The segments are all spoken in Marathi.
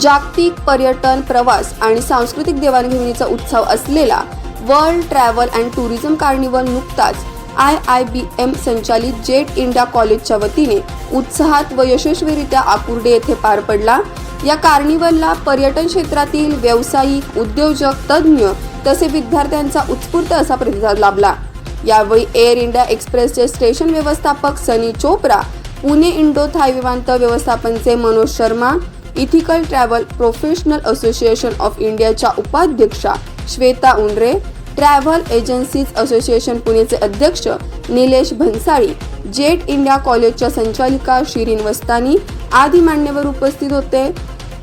जागतिक पर्यटन प्रवास आणि सांस्कृतिक देवाणघेवाणीचा उत्सव असलेला world travel and tourism carnival नुकताच आय आय बी एम संचालित जेट इंडिया कॉलेजच्या वतीने उत्साहात व यशस्वीरित्या आकुर्डे येथे पार पडला. या कार्निवलला पर्यटन क्षेत्रातील व्यावसायिक उद्योजक तज्ज्ञ तसे विद्यार्थ्यांचा उत्स्फूर्त असा प्रतिसाद लाभला. यावेळी एअर इंडिया एक्सप्रेसचे स्टेशन व्यवस्थापक सनी चोप्रा पुणे इंडो थाय विमानतळ व्यवस्थापनचे Manoj Sharma ethical travel professional association of इंडियाच्या उपाध्यक्षा Shweta Undre travel agencies association पुणेचे अध्यक्ष निलेश भन्साळी जेट इंडिया कॉलेजच्या संचालिका शिरीन वस्तानी आदी मान्यवर उपस्थित होते.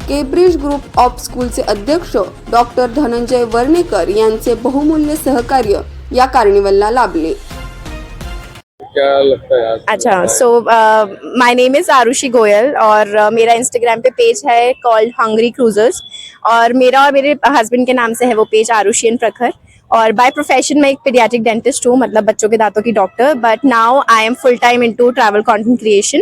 केब्रिज ग्रुप ऑफ स्कूलचे अध्यक्ष डॉक्टर धनंजय वर्णेकर यांचे बहुमूल्य सहकार्य या कार्निवलला लाभले. क्या लगता है अच्छा so my name is Arushi Goyal और uh, मेरा इंस्टाग्राम पे पेज है कॉल्ड हंगरी क्रूजर्स और मेरा और मेरे हस्बैंड के नाम से है वो पेज आरुषि एंड प्रखर और बाय प्रोफेशन मैं एक पीडियाट्रिक डेंटिस्ट हूँ मतलब बच्चों के दांतों की doctor but now I am full time into travel content creation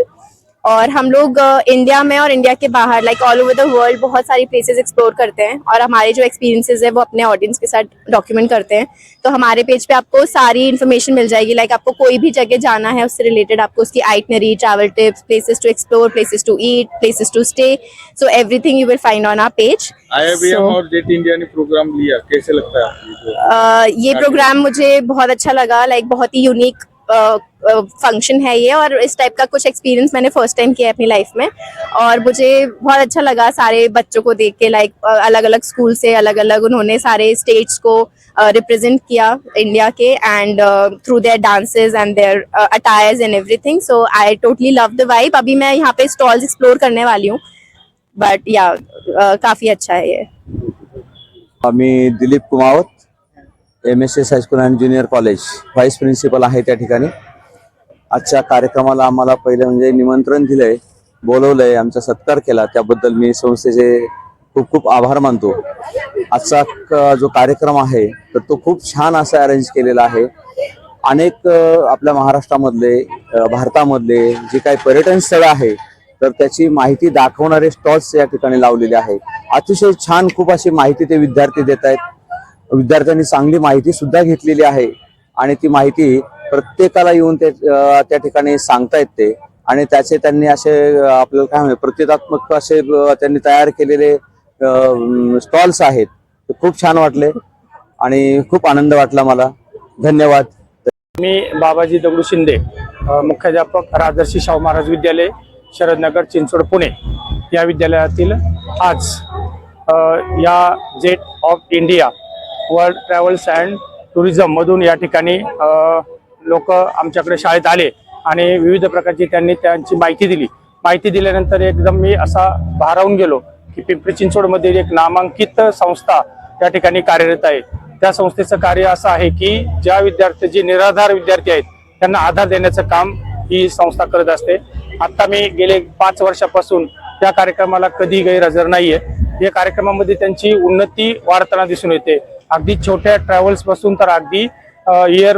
और हम लोग इंडिया में और इंडिया के बाहर like all over the world बहुत सारी प्लेसेस एक्सप्लोर करते हैं। और हमारे जो एक्सपीरियंसेस है वो अपने ऑडियंस के साथ डॉक्यूमेंट करते हैं। तो हमारे पेज पे आपको सारी इन्फॉर्मेशन मिल जाएगी। लाइक आपको कोई भी जगह जाना है उससे रिलेटेड आपको उसकी itinerary travel tips places to explore places to eat places to stay so everything you will find on our page और इंडिया ने प्रोग्राम लिया। कैसे लगता है ये? प्रोग्राम मुझे बहुत अच्छा लगा। लाइक बहुत ही यूनिक फ़ंक्शन है ये और इस टाइप का कुछ एक्सपीरियंस मैंने फ़र्स्ट टाइम किया है अपनी लाइफ में। और मुझे बहुत अच्छा लगा सारे बच्चों को देख के लाइक अलग अलग स्कूल से अलग अलग उन्होंने सारे स्टेट्स को रिप्रेजेंट किया India K and through their dances and their attires and everything so I totally love the vibe अभी मैं यहाँ पे स्टॉल्स एक्सप्लोर करने वाली हूँ। बट या काफ़ी अच्छा है ये। Dilip Kumawat M S S high school and junior college vice principal आहे त्या ठिकाणी. आजच्या कार्यक्रमाला आम्हाला पहिले म्हणजे निमंत्रण दिलंय बोलवलंय आमचा सत्कार केला. त्याबद्दल मी संस्थेचे खूप खूप आभार मानतो. आजचा जो कार्यक्रम आहे तर तो खूप छान असा अरेंज केलेला आहे. अनेक आपल्या महाराष्ट्रामधले भारतामधले जे काही पर्यटन स्थळं आहे तर त्याची माहिती दाखवणारे स्टॉल्स या ठिकाणी लावलेले आहेत. अतिशय छान खूप अशी माहिती ते विद्यार्थी देत आहेत. विद्यार्थ्यांनी चांगली माहिती सुद्धा घेतलेली आहे. आणि ती माहिती प्रत्येकाला येऊन ते त्या ठिकाणी सांगता ते. आणि त्याचे त्यांनी असे आपल्याला काय म्हणजे प्रतिकात्मक असे त्यांनी तयार केलेले स्टॉल्स आहेत. ते खूप छान वाटले. आणि खूप आनंद वाटला मला. धन्यवाद. मी बाबाजी दगडू शिंदे मुख्याध्यापक राजर्षी शाहू महाराज विद्यालय शरदनगर चिंचवड पुणे या विद्यालयातील आज या jet of India world travels and टुरिझममधून या ठिकाणी लोक आमच्याकडे शाळेत आले आणि विविध प्रकारची त्यांनी त्यांची माहिती दिली. माहिती दिल्यानंतर एकदम मी असा भारावून गेलो की पिंपरी चिंचवडमधील एक नामांकित संस्था त्या ठिकाणी कार्यरत आहे. त्या संस्थेचं कार्य असं आहे की ज्या विद्यार्थी जे निराधार विद्यार्थी आहेत त्यांना आधार देण्याचं काम ही संस्था करत असते. आत्ता मी गेले पाच वर्षापासून त्या कार्यक्रमाला कधी गैरहजर नाहीये. या कार्यक्रमामध्ये त्यांची उन्नती वाढताना दिसून येते. अगदी छोट्या ट्रॅव्हल्सपासून तर अगदी इयर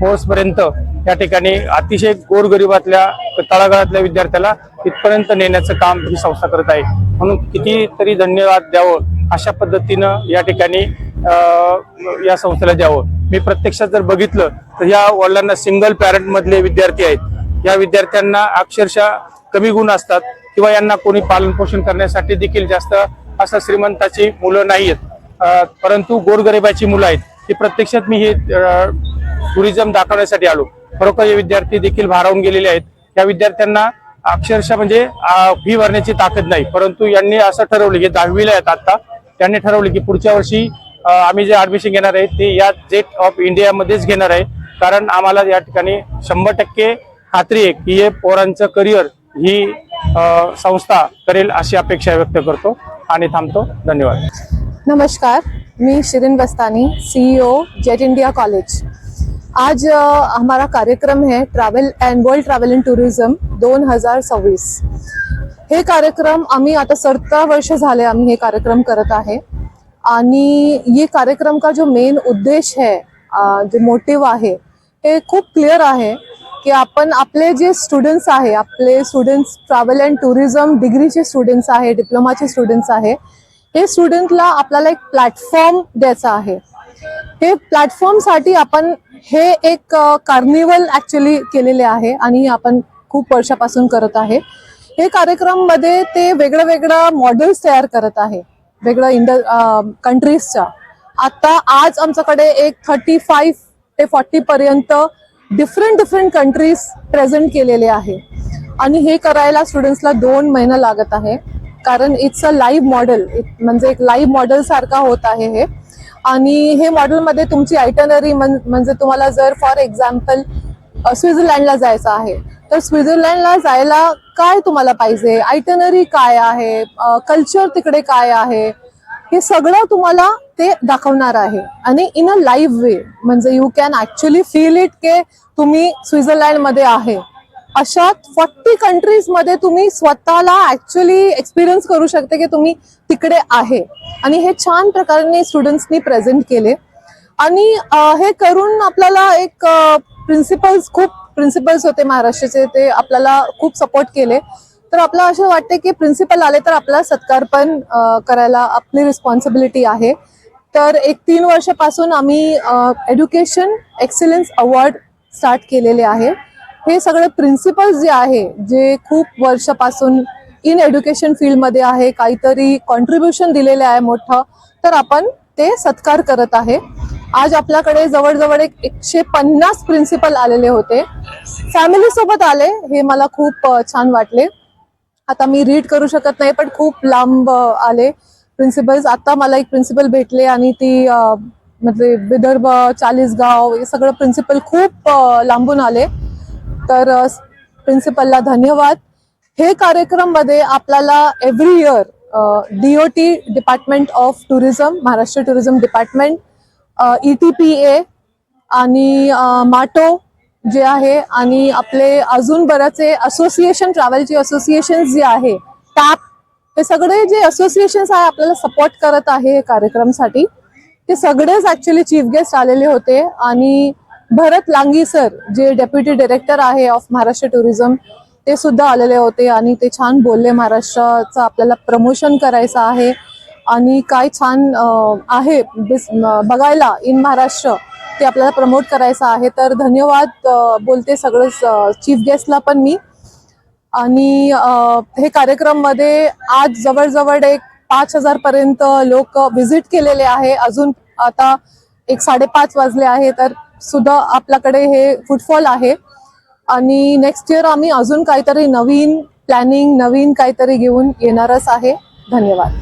फोर्सपर्यंत या ठिकाणी अतिशय गोरगरिबातल्या तळागाळातल्या विद्यार्थ्याला तिथपर्यंत नेण्याचं काम ही संस्था करत आहे. म्हणून कितीतरी धन्यवाद द्यावं अशा पद्धतीनं या ठिकाणी या संस्थेला द्यावं. मी प्रत्यक्षात जर बघितलं तर या वडिलांना सिंगल पॅरेंटमधले विद्यार्थी आहेत. या विद्यार्थ्यांना अक्षरशः कमी गुण असतात किंवा यांना कोणी पालनपोषण करण्यासाठी देखील जास्त असं श्रीमंताची मुलं नाही आहेत परंतु गोरगरिबाची मुलं आहेत ती प्रत्यक्षात मी हे टुरिझम दाखवण्यासाठी आलो. खरोखर हे विद्यार्थी देखील भारावून गेलेले आहेत. या विद्यार्थ्यांना अक्षरशः म्हणजे फी भरण्याची ताकद नाही. परंतु यांनी असं ठरवलं की दहावीला आहेत आता त्यांनी ठरवलं की पुढच्या वर्षी आम्ही जे ऍडमिशन घेणार आहे ते या जेट ऑफ इंडियामध्येच घेणार आहे. कारण आम्हाला या ठिकाणी शंभर टक्के खात्री आहे की हे पोरांचं करिअर ही संस्था करेल अशी अपेक्षा व्यक्त करतो. आणि थांबतो. धन्यवाद. नमस्कार मी Shirin Bastani CEO jet India college आज हमारा कार्यक्रम है travel and world travel and tourism दोन हजार सव्वीस. हे कार्यक्रम आम्ही आता सत्तर वर्ष झाले आम्ही हे कार्यक्रम करत आहे. आणि ये कार्यक्रम का जो मेन उद्देश है जो मोटिव आहे हे खूप क्लिअर आहे की आपण आपले जे स्टुडंट्स आहे आपले स्टुडंट्स ट्रॅव्हल अँड टुरिझम डिग्रीचे स्टुडंट्स आहे डिप्लोमाचे स्टुडंट्स आहे हे स्टुडंटला आपल्याला एक प्लॅटफॉर्म द्यायचा आहे. हे प्लॅटफॉर्मसाठी आपण हे एक कार्निवल ॲक्च्युली केलेले आहे आणि आपण खूप वर्षापासून करत आहे. हे कार्यक्रममध्ये ते वेगळं वेगळं मॉडेल्स तयार करत आहे. वेगळं इंड कंट्रीजच्या आता आज आमच्याकडे एक थर्टी फाईव्ह ते फॉर्टी पर्यंत डिफरंट डिफरंट कंट्रीज प्रेझेंट केलेले आहे. आणि हे करायला स्टुडंट्सला दोन महिना लागत आहे. कारण इट्स अ लाईव्ह मॉडेल म्हणजे एक लाईव्ह मॉडेल सारखा होत आहे हे. आणि हे मॉडेलमध्ये तुमची आयटनरी म्हणजे तुम्हाला जर फॉर एक्झाम्पल स्वित्झर्लंडला जायचं आहे तर स्वित्झर्लंडला जायला काय तुम्हाला पाहिजे? आयटनरी काय आहे? कल्चर तिकडे काय आहे? हे सगळं तुम्हाला ते दाखवणार आहे. आणि इन अ लाईव्ह वे म्हणजे you can actually feel it के तुम्ही स्वित्झर्लंडमध्ये आहे. अशा फॉर्टी कंट्रीजमध्ये तुम्ही स्वतःला ऍक्च्युली एक्सपिरियन्स करू शकते की तुम्ही तिकडे आहे. आणि हे छान प्रकारे स्टुडंट्सनी प्रेझेंट केले. आणि हे करून आपल्याला एक प्रिन्सिपल्स खूप प्रिन्सिपल्स होते महाराष्ट्राचे ते आपल्याला खूप सपोर्ट केले. तर आपल्याला असं वाटते की प्रिन्सिपल आले तर आपला सत्कार पण करायला आपली रिस्पॉन्सिबिलिटी आहे. तर एक तीन वर्षापासून आम्ही एज्युकेशन एक्सिलन्स अवॉर्ड स्टार्ट केलेले आहे. हे सगळे प्रिन्सिपल्स जे आहे जे खूप वर्षापासून इन एज्युकेशन फील्डमध्ये आहे काहीतरी कॉन्ट्रीब्युशन दिलेले आहे मोठं तर आपण ते सत्कार करत आहे. आज आपल्याकडे जवळजवळ एक एकशे पन्नास प्रिन्सिपल आलेले होते. फॅमिलीसोबत आले हे मला खूप छान वाटले. आता मी रीड करू शकत नाही पण खूप लांब आले प्रिन्सिपल्स आता मला एक प्रिन्सिपल भेटले आणि ती म्हणजे विदर्भ चाळीसगाव हे सगळं प्रिन्सिपल खूप लांबून आले. तर प्रिन्सिपलला धन्यवाद. हे कार्यक्रममध्ये आपल्याला every year D O T department of tourism Maharashtra tourism department E T P A आणि माटो जे आहे आणि आपले अजून बरेचसे असोसिएशन ट्रॅव्हलचे असोसिएशन जे आहे टॅप हे सगळे जे असोसिएशन्स आहे आपल्याला सपोर्ट करत आहे हे कार्यक्रमसाठी. ते सगळेच ॲक्च्युली चीफ गेस्ट आलेले होते आणि भरत लांगी सर जे डेप्युटी डायरेक्टर आहे ऑफ महाराष्ट्र टुरिझम ते सुद्धा आलेले होते आणि ते छान बोलले महाराष्ट्राचं आपल्याला प्रमोशन करायचं आहे. आणि काय छान आहे बघायला इन महाराष्ट्र ते आपल्याला प्रमोट करायचं आहे. तर धन्यवाद बोलते सगळं चीफ गेस्टला पण मी. आणि हे कार्यक्रममध्ये आज जवळजवळ एक पाच हजार पर्यंत लोक व्हिजिट केलेले आहे. अजून आता एक साडेपाच वाजले आहे तर सुद्धा आपल्याकडे हे फुटफॉल आहे. आणि नेक्स्ट इयर आम्ही अजून काहीतरी नवीन प्लॅनिंग नवीन काहीतरी घेऊन येणारच आहे. धन्यवाद.